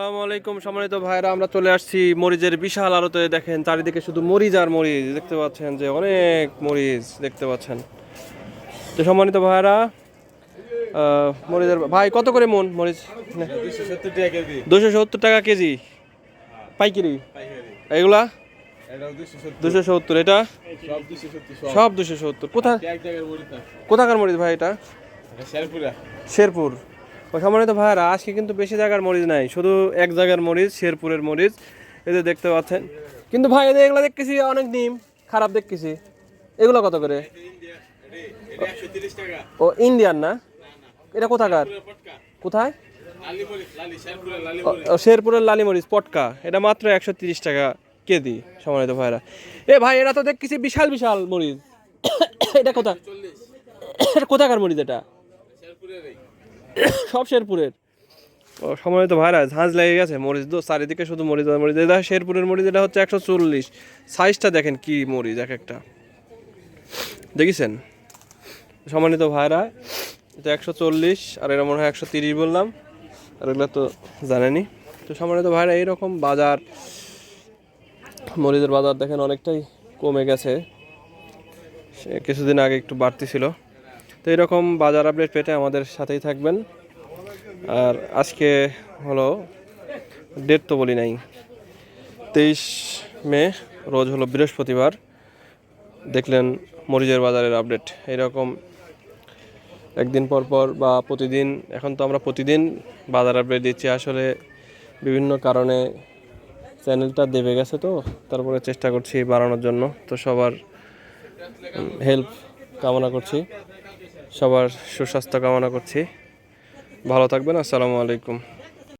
আসসালামু আলাইকুম সম্মানিত ভাইরা আমরা চলে আসছি মরিচের বিশাল আলোতে। দেখেন চারিদিকে শুধু মরিচ আর মরিচ। দেখতে পাচ্ছেন যে অনেক মরিচ দেখতে পাচ্ছেন। তো সম্মানিত ভাইরা মরিচের ভাই কত করে মন মরিচ? দুশো সত্তর টাকা কেজি। পাইকারি? এগুলা? দুশো সত্তর। এটা? সব দুশো সত্তর। সব সব দুশো সত্তর কোথা এক জায়গার মরিচ না কোথাকার মরিচ ভাই এটা? শেরপুর। সম্মানিত ভাইরা আজকে কিন্তু বেশি জায়গার মরিচ নাই, শুধু এক জায়গার মরিচ, শেরপুরের মরিচ এদের দেখতে পাচ্ছেন। কিন্তু ভাই এদের এগুলো দেখতেছি, অনেক নিম খারাপ দেখতেছি। এগুলো কত করে? ও, ইন্ডিয়ান না? এটা কোথাকার? কোথায়? শেরপুরের লালি মরিচ, পটকা। এটা মাত্র একশো তিরিশ টাকা কেজি, সম্মানিত ভাইরা এ ভাই এটা তো দেখতেছি বিশাল বিশাল মরিচ। এটা কোথা? এটা কোথাকার মরিচ এটা? এই সব শেরপুরের। ও, সময় তো ভাইরা ঝাঁঝ লেগে গেছে, মরিচ তো চারিদিকে শুধু মরিচ মরিচ। এটা শেরপুরের মরিচ এটা হচ্ছে একশো চল্লিশ। সাইজটা দেখেন কি মরিচ, এক একটা। দেখেছেন? সম্মানিত ভাইরা এটা একশো চল্লিশ, আর এটা মনে হয় একশো তিরিশ বললাম, আর এগুলো তো জানেনি। তো সম্মানিত ভাইরা, এইরকম বাজার, মরিচের বাজার দেখেন অনেকটাই কমে গেছে। কিছুদিন আগে একটু বাড়তি ছিল। তো এরকম বাজার আপডেট পেতে আমাদের সাথেই থাকবেন। আর আজকে হলো ডেট তো বলি নাই। তেইশ মে, রোজ হলো বৃহস্পতিবার। দেখলেন মরিচের বাজারের আপডেট এরকম একদিন পর পর বা প্রতিদিন, এখন তো আমরা প্রতিদিন বাজার আপডেট দিচ্ছি। আসলে বিভিন্ন কারণে চ্যানেলটা দেবে গেছে তো, তারপরে চেষ্টা করছি বাড়ানোর জন্য। তো সবার হেল্প কামনা করছি। সবার সুস্বাস্থ্য কামনা করছি। ভালো থাকবেন আসসালামু আলাইকুম।